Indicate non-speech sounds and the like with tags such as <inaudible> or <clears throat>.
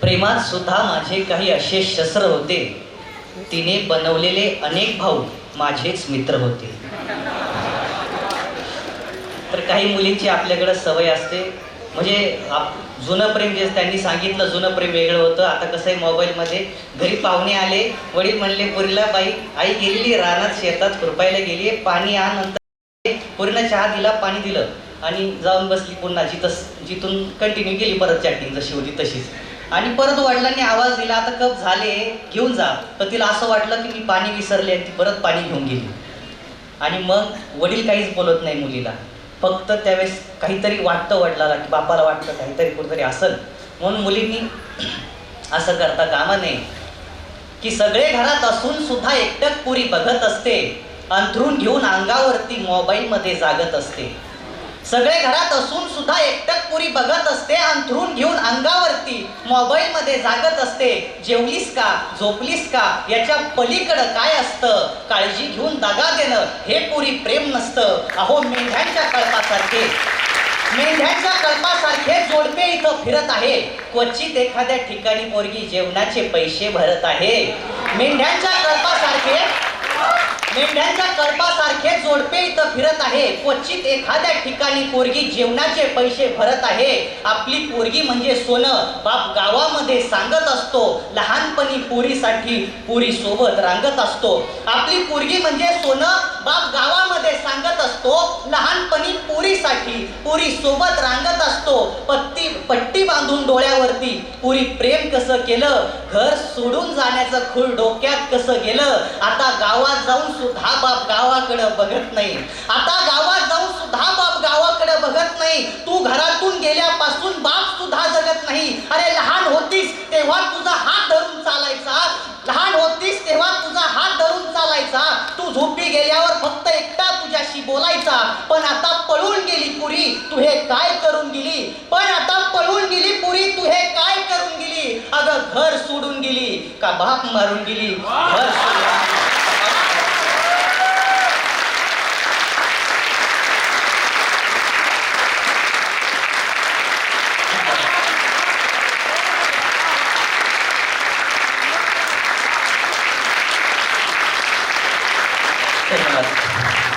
प्रेमात सुद्धा माझे काही असे शस्त्र होते. तिने बनवलेले अनेक भाऊ माझेच मित्र होते. तर काही मुलींची आपल्याकडं सवय असते. म्हणजे आप जुनं प्रेम जे त्यांनी सांगितलं जुनं प्रेम वेगळं होतं. आता कसं आहे मोबाईलमध्ये घरी पाहुणे आले वडील म्हणले पुरीला बाई आई गेलेली रानात शेतात खुरपायला गेली आहे पाणी आण नंतर पुरीनं चहा दिला पाणी दिलं. आणि जाऊन बसली पुन्हा जिथं जिथून कंटिन्यू गेली परत चॅटिंग जशी होती तशीच. आणि परत वडिलांनी आवाज दिला आता कप झाले घेऊन जा. तर तिला असं वाटलं की मी पाणी विसरले ती परत पाणी घेऊन गेली. आणि मग वडील काहीच बोलत नाही मुलीला. फक्त त्यावेळेस काहीतरी वाटतं वडिलाला की बापाला वाटतं काहीतरी कुठेतरी असेल. म्हणून मुलींनी <clears throat> असं करता कामा नये. की सगळे घरात असून सुद्धा एकटक पुरी बघत असते. अंथरून घेऊन अंगावरती मोबाईलमध्ये जागत असते. सगळे घरात असून सुद्धा एकटक पुरी बघत असते अंथरून घेऊन अंगावर मोबाईल मध्ये जागत असते जेवलीस का झोपलीस का याच्या पलीकडं काय असतं काळजी घेऊन दगा देणं हे पुरी प्रेम नसतं. अहो मेंढ्यांच्या कळपासारखे. मेंढ्यांच्या कल्पासारखे जोडपे इथं फिरत आहे. क्वचित एखाद्या ठिकाणी पोरगी जेवणाचे पैसे भरत आहे. मेंढ्यांच्या कल्पासारखे मेंढ्यांच्या कळपासारखे जोडपे इथं फिरत आहे. क्वचित एखाद्या ठिकाणी पोरगी जेवणाचे पैसे भरत आहे. आपली पोरगी म्हणजे सोनं. बाप गावामध्ये सांगत असतो लहानपणी पोरीसाठी पुरी सोबत रांगत असतो. आपली पोरगी म्हणजे सोनं. बाप गावामध्ये सांगत असतो लहानपणी पुरीसाठी पुरी सोबत रांगत असतो. पत्ती पट्टी बांधून डोळ्यावरती. पुरी प्रेम कसं केलं? घर सोडून जाण्याचं खूळ डोक्यात कसं गेलं? आता गावात जाऊन सुद्धा बाप गावाकडं बघत नाही. आता गावात जाऊन सुद्धा बाप गावाकडे बघत नाही. तू घरातून गेल्यापासून बाप सुद्धा जगत नाही. अरे लहान होतीस तेव्हा तुझा हात धरून चालायचा. लहान होतीस तेव्हा तुझा हात धरून चालायचा. तू झोपी गेल्यावर फक्त बोलायचा पण आता पळून गेली पुरी तू हे काय करून गेली? पण आता पळून गेली पुरी तू हे काय करून गेली? अगं घर सोडून गेली का बाप मारून गेली? घर सोडून